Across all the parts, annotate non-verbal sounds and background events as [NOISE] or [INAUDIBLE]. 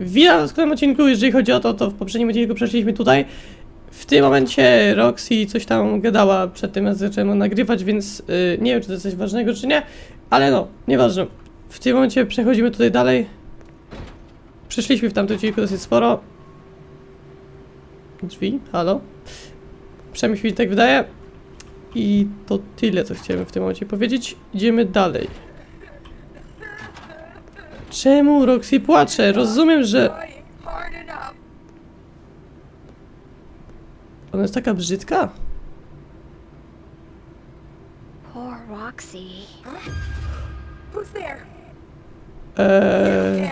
Witam w kolejnym odcinku, jeżeli chodzi o to, to w poprzednim odcinku przeszliśmy tutaj. W tym momencie Roxy coś tam gadała przed tym, jak zaczęłem nagrywać, więc yy, nie wiem, czy to jest coś ważnego, czy nie, ale no, nieważne. W tym momencie przechodzimy tutaj dalej. Przeszliśmy w tamtym odcinku dosyć sporo. Drzwi, halo? Przynajmniej mi tak wydaje. I to tyle, co chciałem w tym momencie powiedzieć. Idziemy dalej. Czemu Roxy płacze? Rozumiem, że ona jest taka brzydka. Poor Roxy. Who's there? Eee.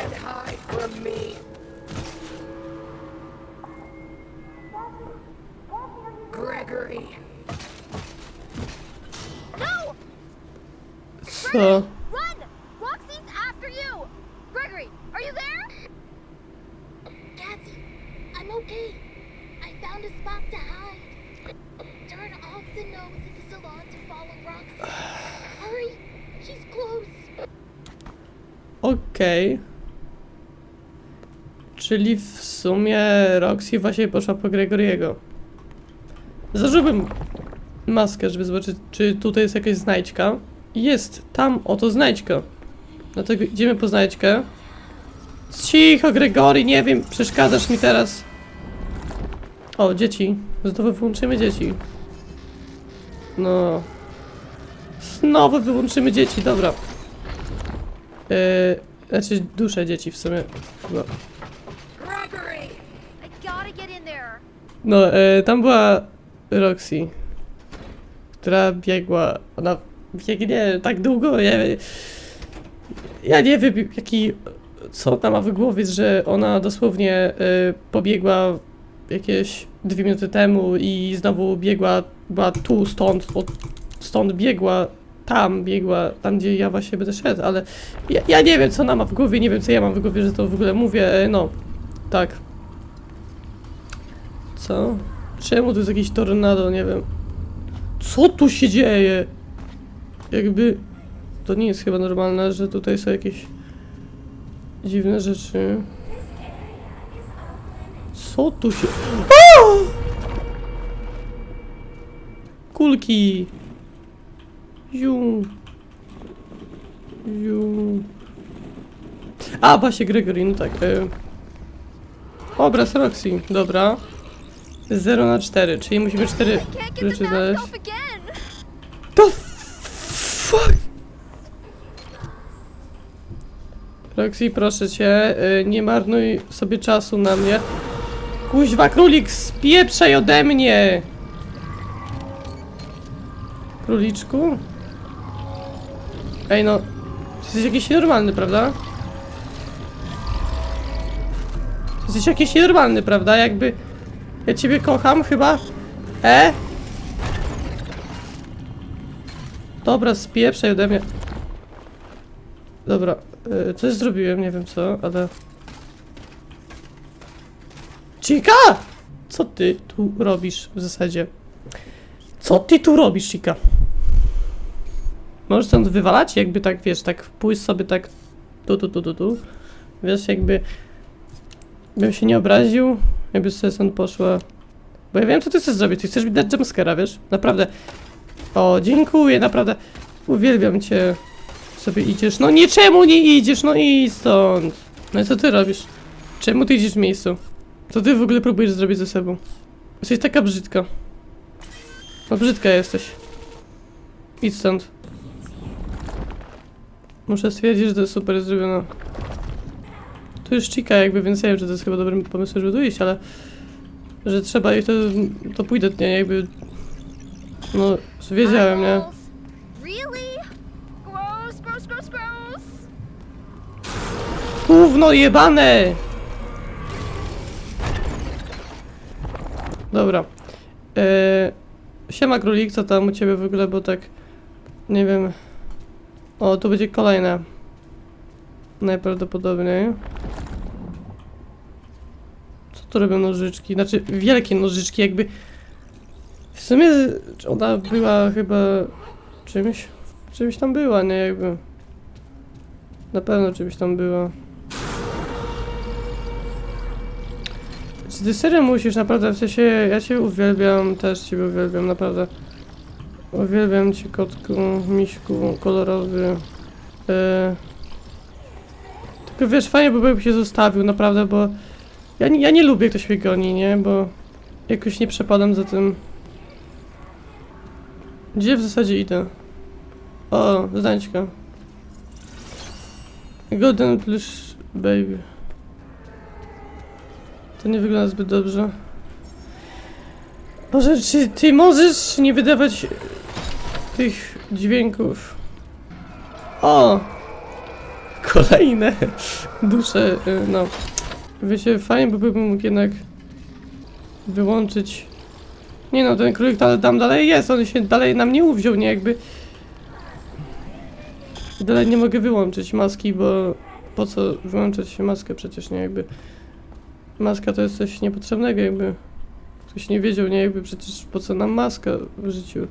Gregory. No! co? Okej. Czyli w sumie Roxy właśnie poszła po Gregoriego. Zażyłbym maskę, żeby zobaczyć, czy tutaj jest jakaś znajdźka. Jest, tam oto znajdźka. Dlatego idziemy po znajdźkę. Cicho, Gregory, nie wiem, przeszkadzasz mi teraz. O, dzieci. Znowu wyłączymy dzieci. No. Znowu wyłączymy dzieci, dobra. Yy, znaczy duszę dzieci w sumie. Chyba. No, e, tam była Roxy, która biegła. Ona biegnie tak długo, ja, ja nie wiem jaki, co ona ma w głowie, że ona dosłownie e, pobiegła jakieś dwie minuty temu i znowu biegła, była tu, stąd, od, stąd biegła, tam biegła, tam gdzie ja właśnie będę szedł, ale ja, ja nie wiem co ona ma w głowie, nie wiem co ja mam w głowie, że to w ogóle mówię, e, no, tak. Co? Czemu tu jest jakieś tornado? Nie wiem. Co tu się dzieje? Jakby... To nie jest chyba normalne, że tutaj są jakieś dziwne rzeczy. Co tu się... Kulki! Ziu. Ziu. A, właśnie Gregory, no tak. Y... Obraz Roxy, dobra. 0 na 4, czyli musimy 4 I can't get rzeczy znaleźć. The fuck? Roxy, proszę cię, y, nie marnuj sobie czasu na mnie. Kuźwa, królik, spieprzaj ode mnie! Króliczku? Ej no, jesteś jakiś nienormalny, prawda? Jesteś jakiś nienormalny, prawda? Jakby... Ja ciebie kocham chyba. E? Dobra, spieprzaj ode mnie. Dobra, y, coś zrobiłem, nie wiem co, ale... Chica! Co ty tu robisz w zasadzie? Co ty tu robisz, Chica? Możesz stąd wywalać? Jakby tak, wiesz, tak pójść sobie tak tu, tu, tu, tu, tu. Wiesz, jakby... Bym się nie obraził, jakby sobie stąd poszła. Bo ja wiem, co ty chcesz zrobić. Ty chcesz mi dać jumpscare'a, wiesz? Naprawdę. O, dziękuję, naprawdę. Uwielbiam cię. Sobie idziesz. No nie, czemu nie idziesz? No idź stąd. No i co ty robisz? Czemu ty idziesz w miejscu? Co ty w ogóle próbujesz zrobić ze sobą? Jesteś taka brzydka. No brzydka jesteś. Idź stąd. Muszę stwierdzić, że to jest super zrobione. Tu jest Chica jakby, więc nie wiem, czy to jest chyba dobrym pomysłem, żeby tu iść, ale... Że trzeba i to, to pójdę, nie? Jakby... No, wiedziałem, nie? Gówno jebane! Dobra. Eee, siema królik, co tam u ciebie w ogóle, bo tak... Nie wiem... O, tu będzie kolejne. Najprawdopodobniej. Co tu robią nożyczki? Znaczy, wielkie nożyczki jakby... W sumie ona była chyba czymś... Czymś tam była, nie? Jakby... Na pewno czymś tam była. Czy ty serio musisz, naprawdę, w sensie, ja cię uwielbiam, też cię uwielbiam, naprawdę. Uwielbiam cię, kotku, miśku, kolorowy. E... Tylko wiesz, fajnie by się zostawił, naprawdę, bo ja ja nie lubię, ktoś mnie goni, nie, bo jakoś nie przepadam za tym. Gdzie w zasadzie idę? O, znajdźka. Golden Plush Baby. To nie wygląda zbyt dobrze. Boże, czy ty możesz nie wydawać tych dźwięków? O! Kolejne dusze, y, no. Wiecie, fajnie by bym mógł jednak wyłączyć. Nie no, ten królik ta- tam dalej jest, on się dalej nam nie uwziął, nie jakby. Dalej nie mogę wyłączyć maski, bo po co wyłączać maskę przecież, nie jakby. Maska to jest coś niepotrzebnego, jakby. Ktoś nie wiedział, nie jakby przecież po co nam maska w życiu.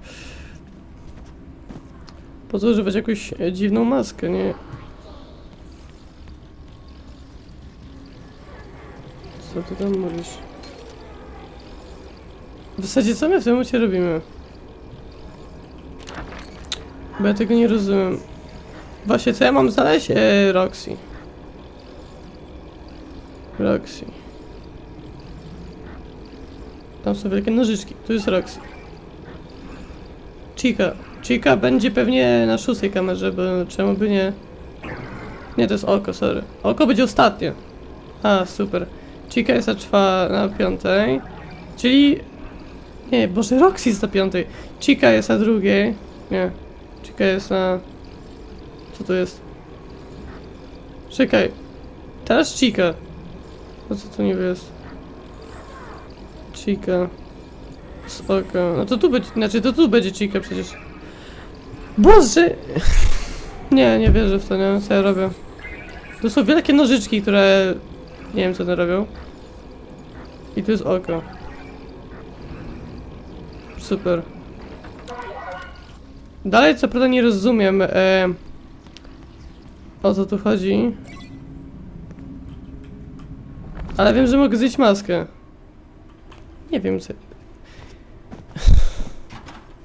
Po co używać jakąś e, dziwną maskę, nie? Co ty tam mówisz? W zasadzie co my w tym momencie robimy? Bo ja tego nie rozumiem. Właśnie, co ja mam znaleźć? E, Roxy. Roxy. Tam są wielkie nożyczki. Tu jest Roxy. Chica. Chica będzie pewnie na szóstej kamerze, bo czemu by nie? Nie, to jest oko, sorry. Oko będzie ostatnie. A, super. Chica jest na czwa, na piątej. Czyli... Nie, Boże, Roxy jest na piątej. Chica jest na drugiej. Nie. Chica jest na... Co to jest? Czekaj. Teraz Chica. No co to niby jest? Chica. Spoko. No to tu będzie, znaczy to tu będzie Chica przecież. Boże! Nie, nie wierzę w to, nie wiem co ja robię. To są wielkie nożyczki, które... Nie wiem co one robią. I tu jest oko. Super. Dalej co prawda nie rozumiem e, o co tu chodzi. Ale wiem, że mogę zjeść maskę. Nie wiem co.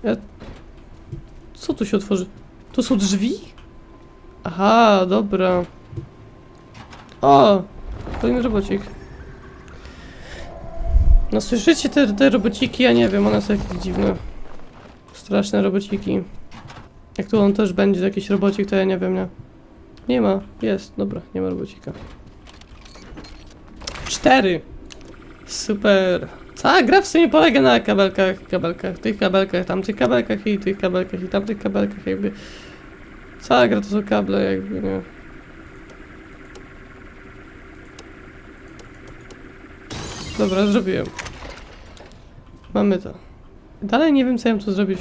Ja... Co tu się otworzy? To są drzwi? Aha, dobra. O! Kolejny robocik. No słyszycie te, te robociki? Ja nie wiem, one są jakieś dziwne. Straszne robociki. Jak tu on też będzie jakiś robocik, to ja nie wiem, nie? Nie ma. Jest, dobra, nie ma robocika. Cztery. Super. Cała gra w sumie polega na kabelkach, kabelkach, tych kabelkach, tamtych kabelkach i tych kabelkach i tamtych kabelkach jakby. Cała gra to są kable jakby, nie? Dobra, zrobiłem. Mamy to. Dalej nie wiem co ja mam tu zrobić.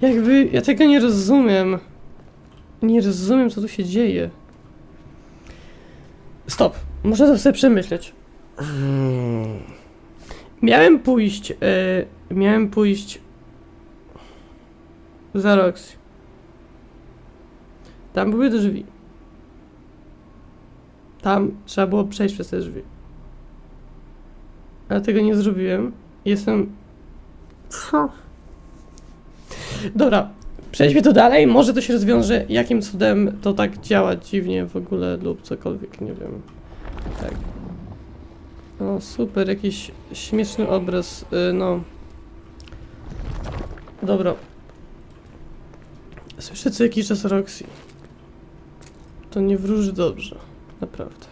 Jakby, ja tego nie rozumiem. Nie rozumiem co tu się dzieje. Stop. Muszę to sobie przemyśleć. Hmm. Miałem pójść, e, miałem pójść za Roxy. Tam były drzwi. Tam trzeba było przejść przez te drzwi. Ale tego nie zrobiłem. Jestem... Co? Dobra, przejdźmy to dalej. Może to się rozwiąże, jakim cudem to tak działa dziwnie w ogóle lub cokolwiek, nie wiem. O, super, jakiś śmieszny obraz, y, no. Dobra. Słyszę co jakiś czas Roxy. To nie wróży dobrze, naprawdę.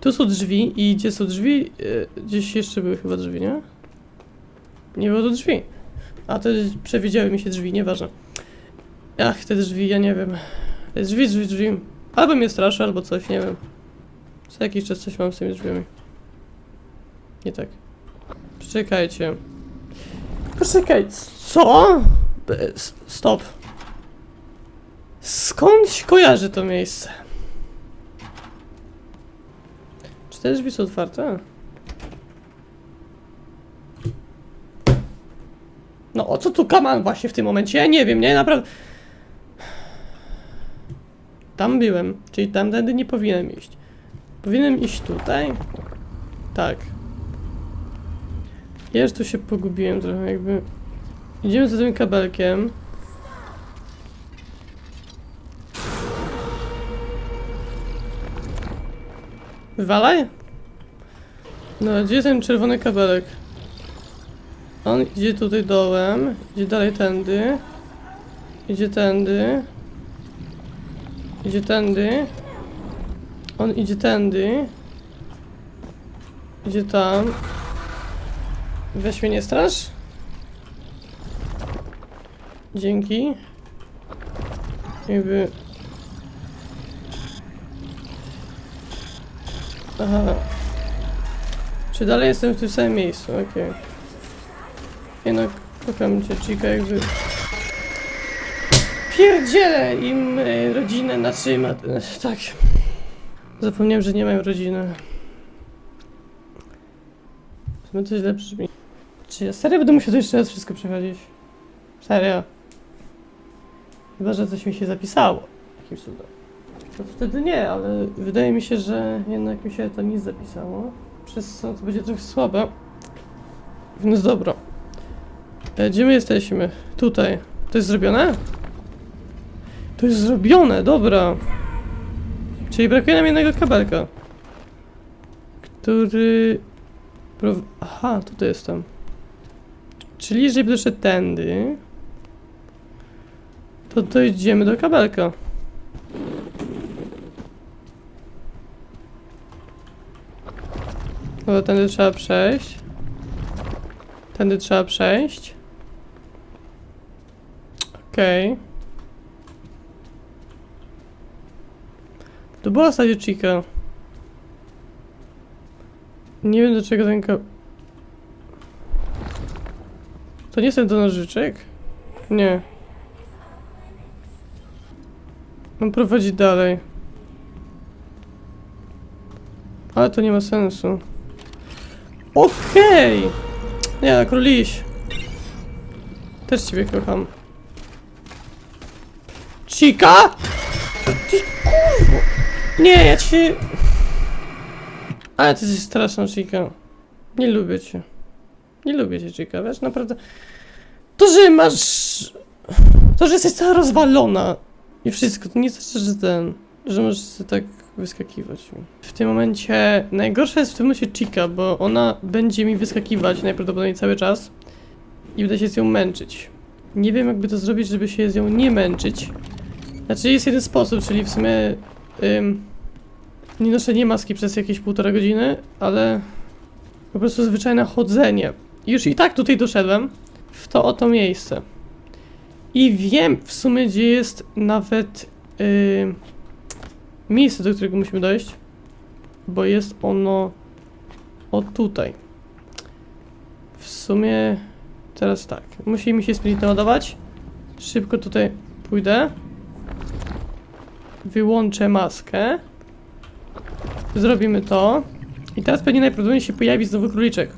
Tu są drzwi i gdzie są drzwi? Y, Gdzieś jeszcze były chyba drzwi, nie? Nie było tu drzwi. A to przewidziały mi się drzwi, nieważne. Ach, te drzwi, ja nie wiem. Drzwi, drzwi, drzwi. Albo mnie straszy, albo coś, nie wiem. Co jakiś czas coś mam z tymi drzwiami. Nie tak. Czekajcie. Poczekaj, co? Stop. Skąd kojarzy to miejsce? Czy te drzwi są otwarte? No o co tu kaman właśnie w tym momencie? Ja nie wiem, nie? Naprawdę... Tam byłem, czyli tamtędy nie powinienem iść. Powinienem iść tutaj? Tak. Ja już tu się pogubiłem trochę jakby. Idziemy za tym kabelkiem. Wywalaj? No, gdzie jest ten czerwony kabelek? On idzie tutaj dołem, idzie dalej tędy. Idzie tędy. Idzie tędy. On idzie tędy. Idzie tam. Weź mnie nie strasz. Dzięki. Jakby... Aha. Czy dalej jestem w tym samym miejscu? Okej. Jednak kocham cię, Chica, jakby... Pierdzielę im e, rodzinę, znaczy... Ma, e, [LAUGHS] tak. Zapomniałem, że nie mają rodziny. Sumie to źle brzmi. Czy ja serio będę musiał to jeszcze raz wszystko przechodzić? Serio? Chyba, że coś mi się zapisało. Jakimś cudem. To wtedy nie, ale wydaje mi się, że jednak mi się to nie zapisało. Przez co to będzie trochę słabe. Więc dobra. E, Gdzie my jesteśmy? Tutaj. To jest zrobione? To jest zrobione, dobra. Czyli brakuje nam jednego kabelka. Który... Aha, tutaj jestem. Czyli będę szedł tędy... To dojdziemy do kabelka. No tędy trzeba przejść. Tędy trzeba przejść. Okej. To była ostatnia chica. Nie wiem do czego ten. To nie jest ten nożyczek? Nie. On prowadzi dalej. Ale to nie ma sensu. Okej! Nie, króliś. Też ciebie kocham. Chica? Ty kurwo! Nie, ja cię... Ale ty jesteś straszna, Chica. Nie lubię cię. Nie lubię cię, Chica, wiesz, naprawdę. To, że masz... To, że jesteś cała rozwalona i wszystko, to nie znaczy, że ten... Że możesz sobie tak wyskakiwać. W tym momencie... Najgorsza jest w tym momencie Chica, bo ona będzie mi wyskakiwać najprawdopodobniej cały czas i będę się z nią męczyć. Nie wiem, jakby to zrobić, żeby się z nią nie męczyć. Znaczy, jest jeden sposób, czyli w sumie... Ym, nie noszenie maski przez jakieś półtora godziny, ale po prostu zwyczajne chodzenie. Już i tak tutaj doszedłem w to oto miejsce. I wiem w sumie, gdzie jest nawet miejsce, do którego musimy dojść, bo jest ono o tutaj. W sumie teraz tak. Musi mi się sprint naładować. Szybko tutaj pójdę. Wyłączę maskę. Zrobimy to. I teraz pewnie najprawdopodobniej się pojawi znowu króliczek.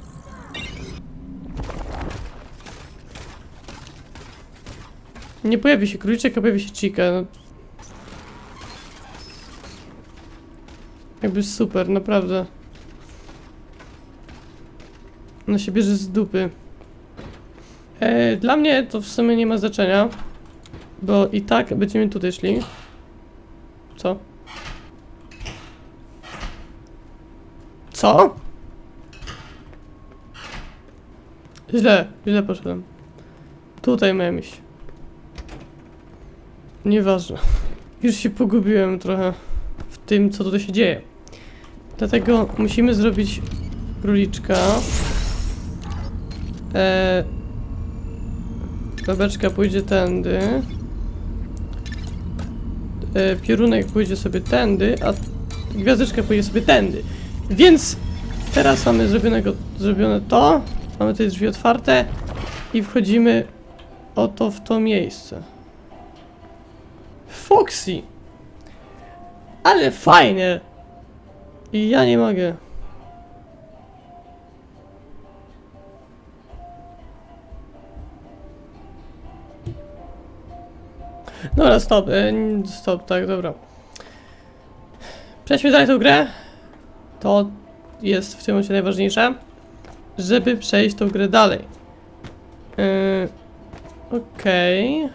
Nie pojawi się króliczek, a pojawi się chica. No. Jakby super, naprawdę. Ona się bierze z dupy. E, dla mnie to w sumie nie ma znaczenia. Bo i tak będziemy tutaj szli. Co? Co? Źle, źle poszedłem. Tutaj miałem iść. Nieważne. Już się pogubiłem trochę w tym, co tutaj się dzieje. Dlatego musimy zrobić króliczka. Eee, babeczka pójdzie tędy. E, piorunek pójdzie sobie tędy, a gwiazdeczka pójdzie sobie tędy. Więc teraz mamy zrobionego, zrobione to. Mamy te drzwi otwarte i wchodzimy oto w to miejsce. Foxy! Ale fajnie! I ja nie mogę. Dobra, stop, e, n- stop, tak, dobra. Przejdźmy dalej tą grę. To jest w tym momencie najważniejsze, żeby przejść tą grę dalej. Yy, Okej.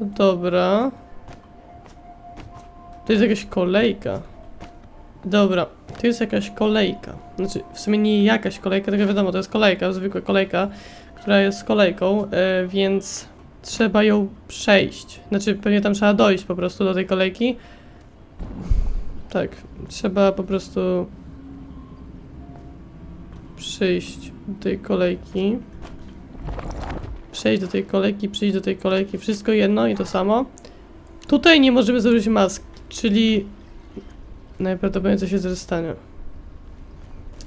Dobra. To jest jakaś kolejka. Dobra, to jest jakaś kolejka. Znaczy, w sumie nie jakaś kolejka, tylko wiadomo, to jest kolejka, zwykła kolejka, która jest kolejką, e, więc trzeba ją przejść. Znaczy, pewnie tam trzeba dojść po prostu do tej kolejki. Tak, trzeba po prostu przyjść do tej kolejki. Przejść do tej kolejki, przyjść do tej kolejki, wszystko jedno i to samo. Tutaj nie możemy założyć maski, czyli najprawdopodobniej coś się zaraz stanie.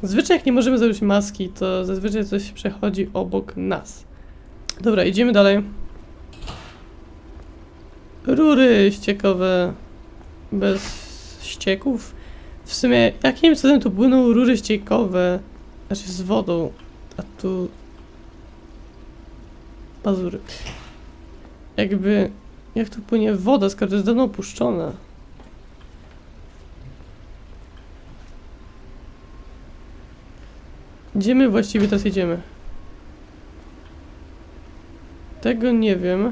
Zazwyczaj jak nie możemy założyć maski, to zazwyczaj coś przechodzi obok nas. Dobra, idziemy dalej. Rury ściekowe bez ścieków. W sumie jakim cudem tu płyną rury ściekowe? Znaczy z wodą, a tu pazury. Jakby jak tu płynie woda, skoro to jest dawno opuszczone. Gdzie my właściwie teraz jedziemy? Tego nie wiem.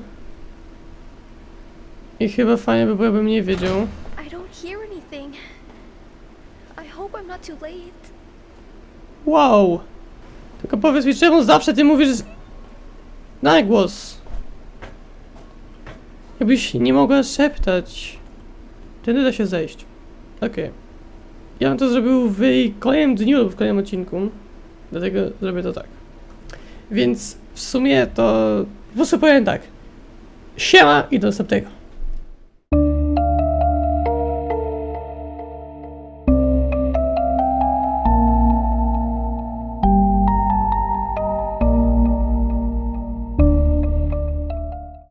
I chyba fajnie by było, jakbym nie wiedział. I don't hear anything. I hope I'm not too late. Wow! Tylko powiedz mi, czemu zawsze ty mówisz na głos? Jakbyś nie mogła szeptać. Tędy da się zejść. Okej. Ja bym to zrobił w kolejnym dniu lub w kolejnym odcinku. Dlatego zrobię to tak. Więc w sumie to po prostu powiem tak. Siema i do następnego.